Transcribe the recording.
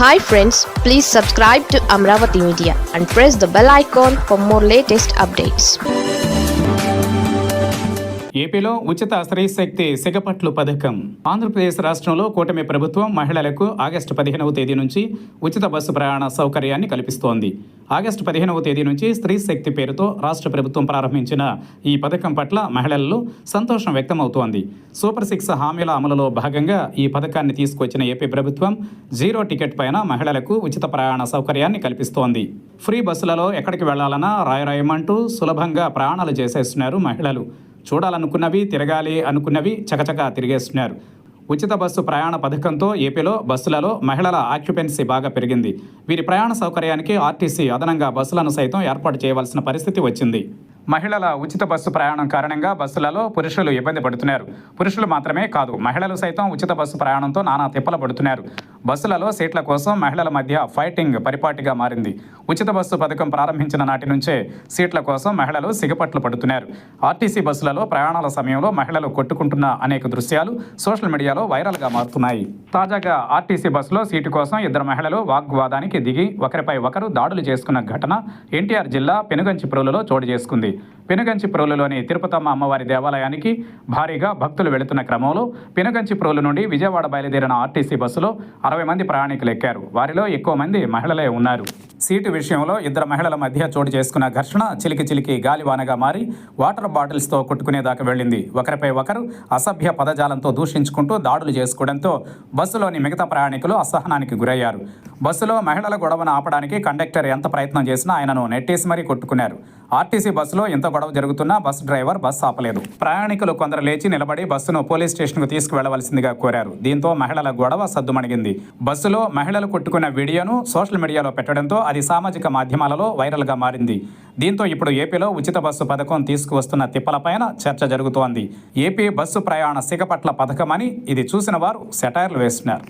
Hi friends please subscribe to Amaravati media and press the bell icon for more latest updates ఏపీలో ఉచిత స్త్రీ శక్తి సిగపట్లు పథకం. ఆంధ్రప్రదేశ్ రాష్ట్రంలో కూటమి ప్రభుత్వం మహిళలకు ఆగస్టు పదిహేనవ తేదీ నుంచి ఉచిత బస్సు ప్రయాణ సౌకర్యాన్ని కల్పిస్తోంది. ఆగస్టు పదిహేనవ తేదీ నుంచి స్త్రీ శక్తి పేరుతో రాష్ట్ర ప్రభుత్వం ప్రారంభించిన ఈ పథకం పట్ల మహిళల్లో సంతోషం వ్యక్తమవుతోంది. సూపర్ సిక్స్ హామీల అమలులో భాగంగా ఈ పథకాన్ని తీసుకొచ్చిన ఏపీ ప్రభుత్వం జీరో టికెట్ పైన మహిళలకు ఉచిత ప్రయాణ సౌకర్యాన్ని కల్పిస్తోంది. ఫ్రీ బస్సులలో ఎక్కడికి వెళ్ళాలన్నా రాయరాయమంటూ సులభంగా ప్రయాణాలు చేసేస్తున్నారు మహిళలు. చూడాలనుకున్నవి తిరగాలి అనుకున్నవి చకచకా తిరిగేస్తున్నారు. ఉచిత బస్సు ప్రయాణ పథకంతో ఏపీలో బస్సులలో మహిళల ఆక్యుపెన్సీ బాగా పెరిగింది. వీరి ప్రయాణ సౌకర్యానికి ఆర్టీసీ అదనంగా బస్సులను సైతం ఏర్పాటు చేయవలసిన పరిస్థితి వచ్చింది. మహిళల ఉచిత బస్సు ప్రయాణం కారణంగా బస్సులలో పురుషులు ఇబ్బంది పడుతున్నారు. పురుషులు మాత్రమే కాదు మహిళలు సైతం ఉచిత బస్సు ప్రయాణంతో నానా తిప్పలు పడుతున్నారు. బస్సులలో సీట్ల కోసం మహిళల మధ్య ఫైటింగ్ పరిపాటిగా మారింది. ఉచిత బస్సు పథకం ప్రారంభించిన నాటి నుంచే సీట్ల కోసం మహిళలు సిగపట్లు పడుతున్నారు. ఆర్టీసీ బస్సులలో ప్రయాణాల సమయంలో మహిళలు కొట్టుకుంటున్న అనేక దృశ్యాలు సోషల్ మీడియాలో వైరల్గా మారుతున్నాయి. తాజాగా ఆర్టీసీ బస్సులో సీటు కోసం ఇద్దరు మహిళలు వాగ్వాదానికి దిగి ఒకరిపై ఒకరు దాడులు చేసుకున్న ఘటన ఎన్టీఆర్ జిల్లా పెనుగంచిప్రోలులో చోటు చేసుకుంది. పెనుగంచిప్రోలులోని తిరుపతమ్మ అమ్మవారి దేవాలయానికి భారీగా భక్తులు వెళుతున్న క్రమంలో పెనుగంచిప్రోలు నుండి విజయవాడ బయలుదేరిన ఆర్టీసీ బస్సులో అరవై మంది ప్రయాణికులు ఎక్కారు. వారిలో ఎక్కువ మంది మహిళలే ఉన్నారు. సీటు విషయంలో ఇద్దరు మహిళల మధ్య చోటు చేసుకున్న ఘర్షణ చిలికి చిలికి గాలివానగా మారి వాటర్ బాటిల్స్తో కొట్టుకునేదాకా వెళ్ళింది. ఒకరిపై ఒకరు అసభ్య పదజాలంతో దూషించుకుంటూ దాడులు చేసుకోవడంతో బస్సులోని మిగతా ప్రయాణికులు అసహనానికి గురయ్యారు. బస్సులో మహిళల గొడవను ఆపడానికి కండక్టర్ ఎంత ప్రయత్నం చేసినా ఆయనను నెట్టేసి మరీ కొట్టుకున్నారు. ఆర్టీసీ బస్సులో ఎంత గొడవ జరుగుతున్నా బస్ డ్రైవర్ బస్సు ఆపలేదు. ప్రయాణికులు కొందరు లేచి నిలబడి బస్సును పోలీస్ స్టేషన్కు తీసుకువెళ్ళవలసిందిగా కోరారు. దీంతో మహిళల గొడవ సద్దుమణిగింది. బస్సులో మహిళలు కొట్టుకున్న వీడియోను సోషల్ మీడియాలో పెట్టడంతో అది సామాజిక మాధ్యమాలలో వైరల్గా మారింది. దీంతో ఇప్పుడు ఏపీలో ఉచిత బస్సు పథకం తీసుకువస్తున్న తిప్పలపైన చర్చ జరుగుతోంది. ఏపీ బస్సు ప్రయాణ సిగపట్ల పథకమని ఇది చూసిన వారు సెటైర్లు వేస్తున్నారు.